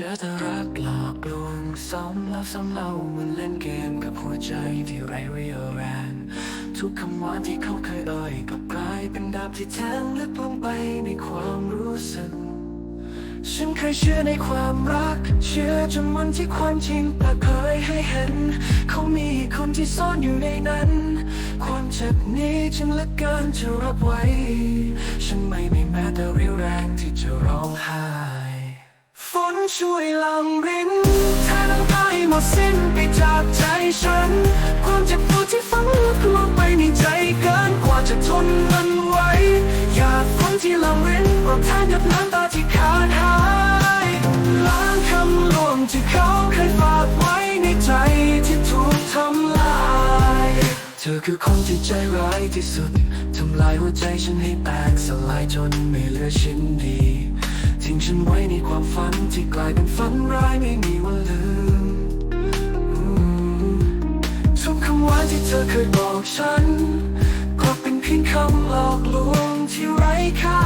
จอแต่รักหลอกลวงซ้ำแล้วซ้ำเล่าเหมันเล่นเกมกับหัวใจที่ไร้เรียวแรงทุกคำหวานที่เขาเคยเอ่ยกลับกลายเป็นดาบที่แทงลึกลงไปในความรู้สึก ฉันเคยเชื่อในความรัก เชื่อจนวันที่ความจริงปรากฏให้เห็น เขามีคนที่ซ่อนอยู่ในนั้น ความเจ็บนี้จึงลือเกินจะรับไว้ ฉันไม่มีแม้แต่เรี่ยวแรงที่จะรอ ช่วยลังรินแทนน้ำตาให้หมดสิ้นไปจากใจฉัน ความเจ็บปวดที่ฝังลึกลงไปในใจเกินกว่าจะทนมันไหวอยากฝนที่ลังรินรบแทนกับน้ำตาที่ขาดหายล้างคำลวงที่เขาเคยฝากไว้ในใจที่ถูกทำลาย เธอคือคนที่ใจร้ายที่สุด ทำลายหัวใจฉันให้แตกสลายจนไม่เหลือชิ้นดี ทิ้งฉันไว้ในความฝันที่กลายเป็นฝันร้ายไม่มีวันลืมทุกคำหวานที่เธอเคยบอกฉันกลับเป็นเพียงคำหลอกลวงที่ไร้ค่า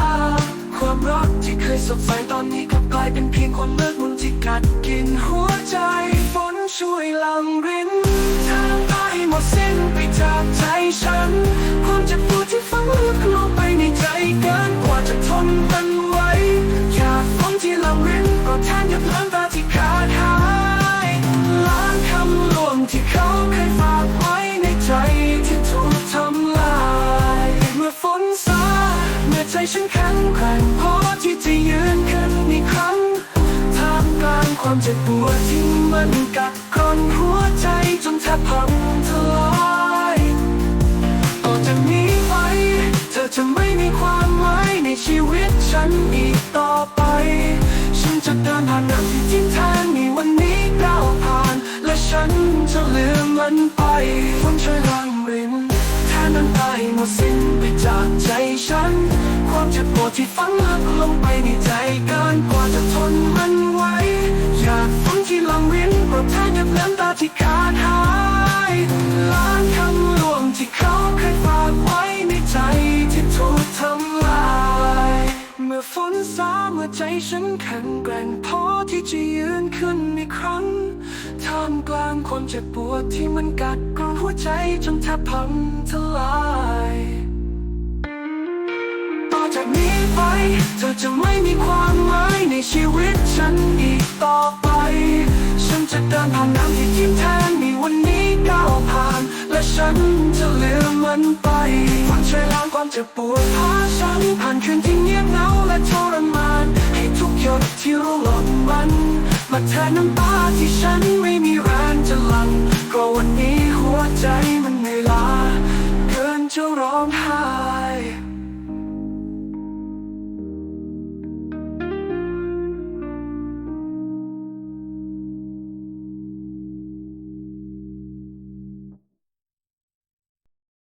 ความรักที่เคยสดใสตอนนี้กลับกลายเป็นเพียงความมืดมนที่กัดกินหัวใจฝนช่วยลังริ ฉันแข็งแกร่งพอที่จะยืนขึ้นอีกครั้งท่ามกลางความเจ็บปวดที่มันกัดกร่อนหัวใจจนแทบพังทลายต่อจากนี้ไปเธอจะไม่มีความหมายในชีวิตฉันอีกต่อไป ฉันจะเดินผ่านน้ำที่ทิ้งทางในวันนี้ก้าวผ่าน และฉันจะลืมมันไปฝนช่วยล้างรินแทนน้ำตาให้หมดสิ้นไปจาก ดที่ฝังลึกลงไปในใจเกินกว่าจะทนมันไหวอยากฝนที่ลังรินโปรดแทนกับน้ำตาที่ขาดหายล้างคำลวงที่เขาเคยฝากไว้ในใจที่ถูกทำลาย เมื่อฝนสาเมื่อใจฉันแข็งแกร่งพอที่จะยืนขึ้นอีกครั้งท่ามกลางความเจ็บปวดที่มันกัดกร่อนหัวใจจนแทบพังทลาย เธอจะไม่มีความหมายในชีวิตฉันอีกต่อไป ฉันจะเดินผ่านน้ำที่ทิ่มแทงในวันนี้ก้าวผ่าน และฉันจะลืมมันไปฝันช่วยล้างความเจ็บปวดพาฉันผ่านคืนที่เงียบเหงาและทรมาน ให้ทุกหยดที่ร่วงหล่นมัน มาแทนน้ำตาที่ฉันไม่มีแรงจะหลั่งก็วันนี้หัวใจมัน